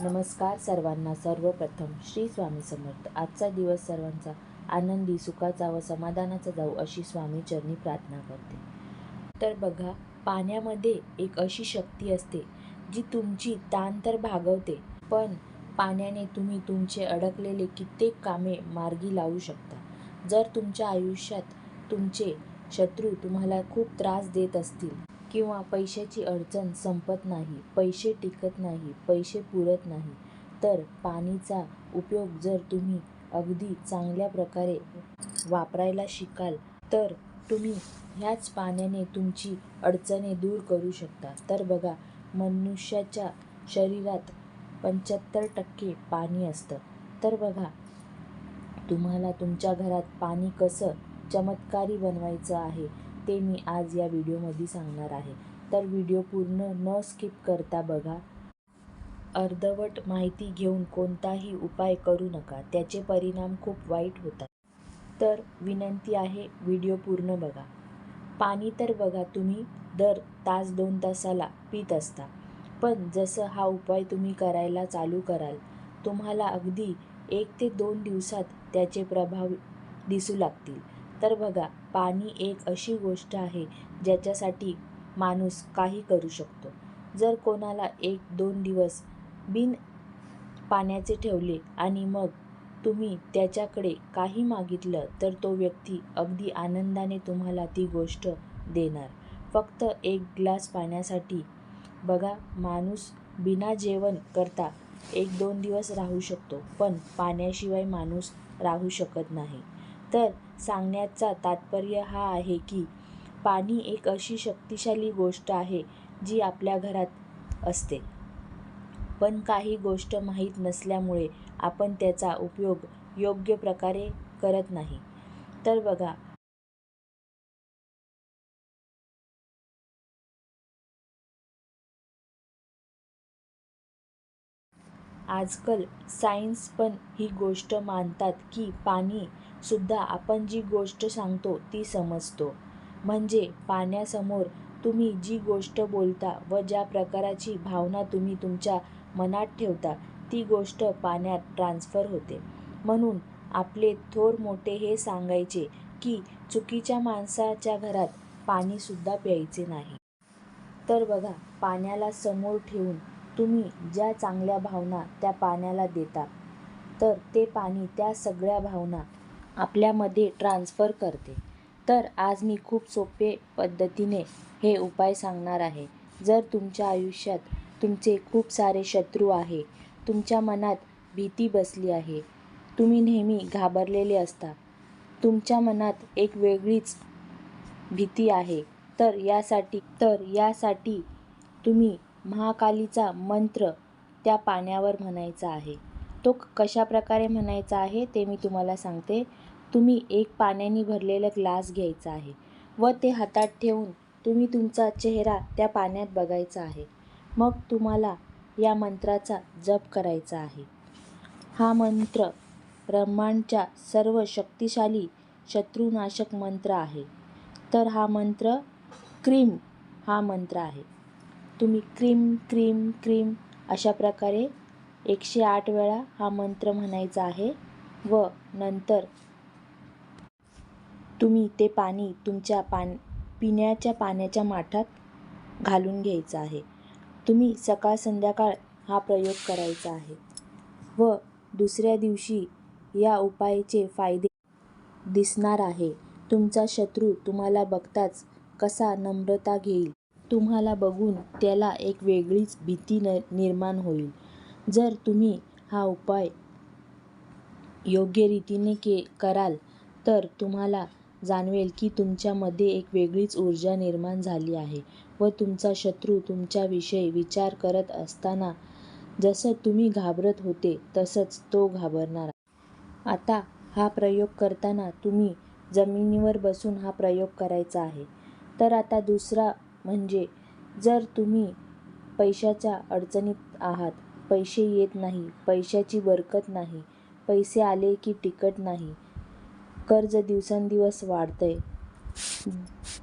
नमस्कार सर्वांना. सर्वप्रथम श्री स्वामी समर्थ. आजचा दिवस सर्वांचा आनंदी सुखाचा व समाधानाचा जाऊ अशी स्वामी चरणी प्रार्थना करते. तर बघा पाण्यामध्ये एक अशी शक्ती असते जी तुमची ताण तर भागवते पण पाण्याने तुम्ही तुमचे अडकलेले कित्येक कामे मार्गी लावू शकता. जर तुमच्या आयुष्यात तुमचे शत्रू तुम्हाला खूप त्रास देत असतील किंवा पैशाची अडचण संपत नाही पैसे टिकत नाही पैसे पुरत नाही तर पाणीचा उपयोग जर तुम्ही अगदी चांगल्या प्रकारे वापरायला शिकाल तर तुम्ही ह्याच पाण्याने तुमची अडचणी दूर करू शकता. तर बघा मनुष्याच्या शरीरात पंच्याहत्तर टक्के पाणी असतं. तर बघा तुम्हाला तुमच्या घरात पाणी कसं चमत्कारी बनवायचं आहे? ते मी आज या व्हिडिओमध्ये सांगणार आहे. तर व्हिडिओ पूर्ण न स्किप करता बघा. अर्धवट माहिती घेऊन कोणताही उपाय करू नका. त्याचे परिणाम खूप वाईट होतात. तर विनंती आहे व्हिडिओ पूर्ण बघा. पाणी तर बघा तुम्ही दर तास दोन तासाला पित असता. पण जसं हा उपाय तुम्ही करायला चालू कराल तुम्हाला अगदी एक ते दोन दिवसात त्याचे प्रभाव दिसू लागतील. तर बघा पाणी एक अशी गोष्ट आहे ज्याच्यासाठी माणूस काही करू शकतो. जर कोणाला एक दोन दिवस बिन पाण्याचे ठेवले आणि मग तुम्ही त्याच्याकडे काही मागितलं तर तो व्यक्ती अगदी आनंदाने तुम्हाला ती गोष्ट देणार. फक्त एक ग्लास पाण्यासाठी बघा माणूस बिना जेवण करता एक दोन दिवस राहू शकतो पण पाण्याशिवाय माणूस राहू शकत नाही. तर सांगण्याचा तात्पर्य हा आहे की पाणी एक अशी शक्तिशाली गोष्ट आहे जी आपल्या घरात असते. पण काही गोष्ट माहीत नसल्यामुळे आपण त्याचा उपयोग योग्य प्रकारे करत नाही. तर बघा आजकाल सायन्स पण ही गोष्ट मानतात की पाणी सुद्धा आपण जी गोष्ट सांगतो ती समजतो. म्हणजे पाण्यासमोर तुम्ही जी गोष्ट बोलता व ज्या प्रकाराची भावना तुम्ही तुमच्या मनात ठेवता ती गोष्ट पाण्यात ट्रान्स्फर होते. म्हणून आपले थोर मोठे हे सांगायचे की चुकीच्या माणसाच्या घरात पाणीसुद्धा प्यायचे नाही. तर बघा पाण्याला समोर ठेवून तुम्ही ज्या चांगल्या भावना त्या पाण्याला देता तर ते पाणी त्या सगळ्या भावना आपल्यामध्ये ट्रान्स्फर करते. तर आज मी खूप सोपे पद्धतीने हे उपाय सांगणार आहे. जर तुमच्या आयुष्यात तुमचे खूप सारे शत्रू आहे तुमच्या मनात भीती बसली आहे तुम्ही नेहमी घाबरलेले असता तुमच्या मनात एक वेगळीच भीती आहे तर यासाठी तर यासाठी तुम्ही महाकालीचा मंत्र त्या पाण्यावर म्हणायचा आहे. तो कशा प्रकारे म्हणायचा आहे ते मी तुम्हाला सांगते. तुम्ही एक पाण्याने भरलेला ग्लास घ्यायचा आहे व ते हातात ठेवून तुम्ही तुमचा चेहरा त्या पाण्यात बघायचा आहे. मग तुम्हाला या मंत्राचा जप करायचा आहे. हा मंत्र ब्रह्मांडच्या सर्व शक्तिशाली शत्रुनाशक मंत्र आहे. तर हा मंत्र क्रीम हा मंत्र आहे. तुम्ही क्रीम क्रीम क्रीम अशा प्रकारे एकशे आठ वेळा हा मंत्र म्हणायचा आहे व नंतर तुम्ही ते पाणी तुमच्या पान पिण्याच्या पाण्याच्या माठात घालून घ्यायचं आहे. तुम्ही सकाळ संध्याकाळ हा प्रयोग करायचा आहे. व दुसऱ्या दिवशी या उपायाचे फायदे दिसणार आहे. तुमचा शत्रू तुम्हाला बघताच कसा नम्रता घेईल. तुम्हाला बघून त्याला एक वेगळीच भीती न निर्माण होईल. जर तुम्ही हा उपाय योग्य रीतीने के कराल तर तुम्हाला जाणवेल की तुमच्यामध्ये एक वेगळीच ऊर्जा निर्माण झाली आहे व तुमचा शत्रू तुमच्याविषयी विचार करत असताना जसं तुम्ही घाबरत होते तसंच तो घाबरणार. आता हा प्रयोग करताना तुम्ही जमिनीवर बसून हा प्रयोग करायचा आहे. तर आता दुसरा म्हणजे जर तुम्ही पैशाच्या अडचणीत आहात पैसे येत नाही पैशाची बरकत नाही पैसे आले की तिखट नाही कर्ज दिवसेंदिवस वाढतंय.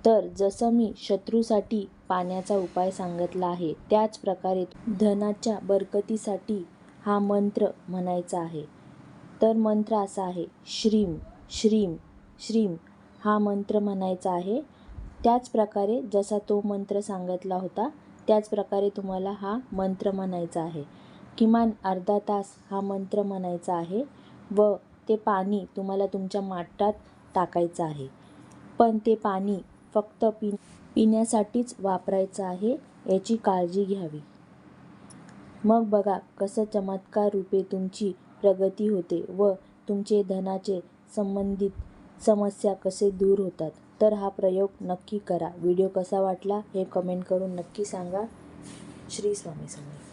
तर जसं मी शत्रूसाठी पाण्याचा उपाय सांगितला आहे त्याच प्रकारे धनाच्या बरकतीसाठी हा मंत्र म्हणायचा आहे. तर मंत्र असा आहे श्रीम श्रीम श्रीम हा मंत्र म्हणायचा आहे. त्याच प्रकारे जसा तो मंत्र सांगितला होता त्याच प्रकारे तुम्हाला हा मंत्र म्हणायचा आहे. किमान अर्धा तास हा मंत्र म्हणायचा आहे. व ते पाणी तुम्हाला तुमच्या माठात टाकायचं आहे. पण ते पाणी फक्त पि पिण्यासाठीच वापरायचं आहे याची काळजी घ्यावी. मग बघा कसं चमत्कार रूपे तुमची प्रगती होते व तुमचे धनाचे संबंधित समस्या कसे दूर होतात. तर हा प्रयोग नक्की करा. व्हिडिओ कसा वाटला हे कमेंट करून नक्की सांगा. श्री स्वामी समर्थ.